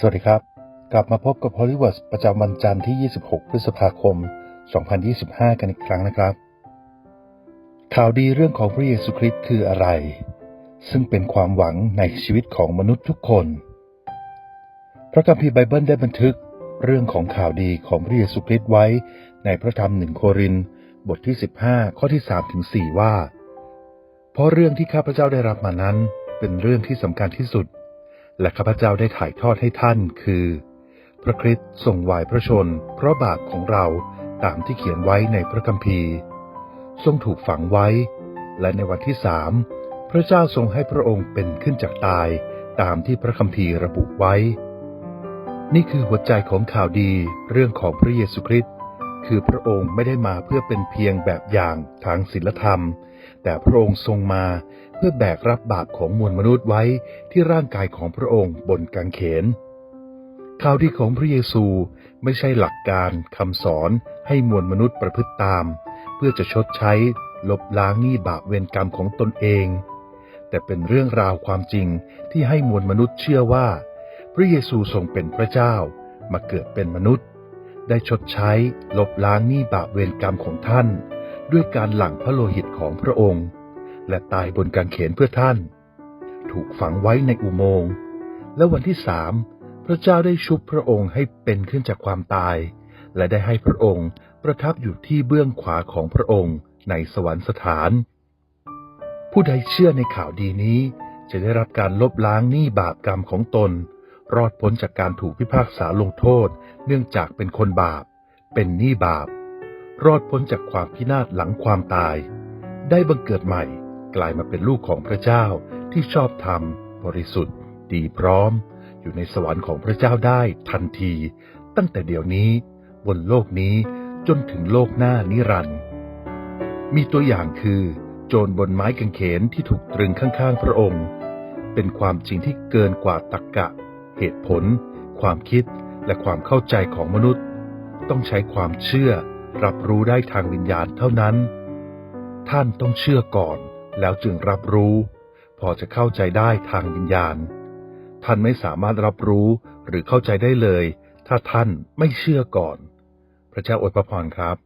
สวัสดีครับ กลับมาพบกับ Hollywood ประจำวันจันทร์ที่ 26 พฤษภาคม 2025 กันอีกครั้งนะครับ ข่าวดีเรื่องของพระเยซูคริสต์คืออะไร ซึ่งเป็นความหวังในชีวิตของมนุษย์ทุกคน พระคัมภีร์ไบเบิลได้บันทึกเรื่องของข่าวดีของพระเยซูคริสต์ไว้ในพระธรรมหนึ่งโครินบทที่ 15 ข้อที่3ถึง4ว่า เพราะเรื่องที่ข้าพเจ้าได้รับมานั้นเป็นเรื่องที่สำคัญที่สุด และข้าพเจ้าได้ถ่ายทอดให้ท่านคือ พระคริสต์ทรงวายพระชน เพราะบาปของเราตามที่เขียนไว้ในพระคัมภีร์ ทรงถูกฝังไว้ และในวันที่สามพระเจ้าทรงให้พระองค์เป็นขึ้นจากตายตามที่พระคัมภีร์ระบุไว้ นี่คือหัวใจของข่าวดีเรื่องของพระเยซูคริสต์ คือพระองค์ไม่ได้มาเพื่อเป็นเพียงแบบอย่างทางศีลธรรม แต่พระองค์ทรงมาเพื่อแบกรับบาปของมวลมนุษย์ไว้ที่ร่างกายของพระองค์บนกางเขนข่าวดีของพระเยซูไม่ใช่หลักการคำสอนให้มวลมนุษย์ประพฤติตาม เพื่อจะชดใช้ลบล้างหนี้บาปเวรกรรมของตนเอง แต่เป็นเรื่องราวความจริงที่ให้มวลมนุษย์เชื่อว่า พระเยซูทรงเป็นพระเจ้ามาเกิดเป็นมนุษย์ ได้ชดใช้ลบล้างหนี้บาปเวรกรรมของท่าน ด้วยการหลั่งพระโลหิตของพระองค์ และตายบนกางเขนเพื่อท่าน ถูกฝังไว้ในอุโมงค์และวันที่สามพระเจ้าได้ชุบพระองค์ให้เป็นขึ้นจากความตาย และได้ให้พระองค์ประทับอยู่ที่เบื้องขวาของพระองค์ในสวรรคสถาน ผู้ใดเชื่อในข่าวดีนี้จะได้รับการลบล้างหนี้บาปกรรมของตน รอดพ้นจากการถูกพิพากษาลงโทษ เนื่องจากเป็นคนบาป เป็นหนี้บาป รอดพ้นจากความพินาศหลังความตาย ได้บังเกิดใหม่ กลายมาเป็นลูกของพระเจ้าที่ชอบธรรม บริสุทธิ์ ดีพร้อม อยู่ในสวรรค์ของพระเจ้าได้ทันที ตั้งแต่เดี๋ยวนี้บนโลกนี้จนถึงโลกหน้านิรันดร์มีตัวอย่างคือ โจรบนไม้กางเขนที่ถูกตรึงข้างๆพระองค์ เป็นความจริงที่เกินกว่าตรรกะ เหตุผล ความคิดและความเข้าใจของมนุษย์ ต้องใช้ความเชื่อ รับรู้ได้ทางวิญญาณเท่านั้น ท่านต้องเชื่อก่อน แล้วจึงรับรู้ พอจะเข้าใจได้ทางวิญญาณ ท่านไม่สามารถรับรู้หรือเข้าใจได้เลย ถ้าท่านไม่เชื่อก่อน พระเจ้าอวยพรครับ